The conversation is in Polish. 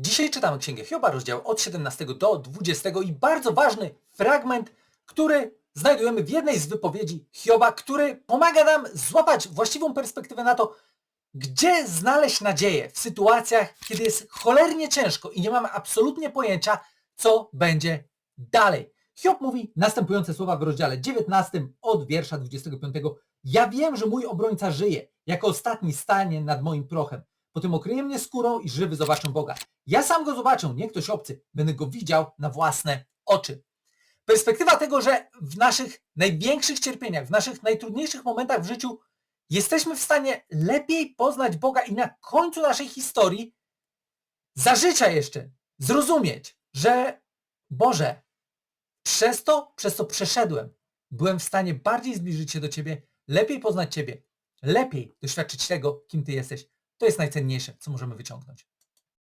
Dzisiaj czytamy Księgę Hioba, rozdział od 17 do 20 i bardzo ważny fragment, który znajdujemy w jednej z wypowiedzi Hioba, który pomaga nam złapać właściwą perspektywę na to, gdzie znaleźć nadzieję w sytuacjach, kiedy jest cholernie ciężko i nie mamy absolutnie pojęcia, co będzie dalej. Hiob mówi następujące słowa w rozdziale 19 od wiersza 25. Ja wiem, że mój obrońca żyje, jako ostatni stanie nad moim prochem. Potem okryje mnie skórą i żywy zobaczę Boga. Ja sam go zobaczę, nie ktoś obcy. Będę go widział na własne oczy. Perspektywa tego, że w naszych największych cierpieniach, w naszych najtrudniejszych momentach w życiu jesteśmy w stanie lepiej poznać Boga i na końcu naszej historii za życia jeszcze zrozumieć, że Boże, przez to, przez co przeszedłem, byłem w stanie bardziej zbliżyć się do Ciebie, lepiej poznać Ciebie, lepiej doświadczyć tego, kim Ty jesteś. To jest najcenniejsze, co możemy wyciągnąć.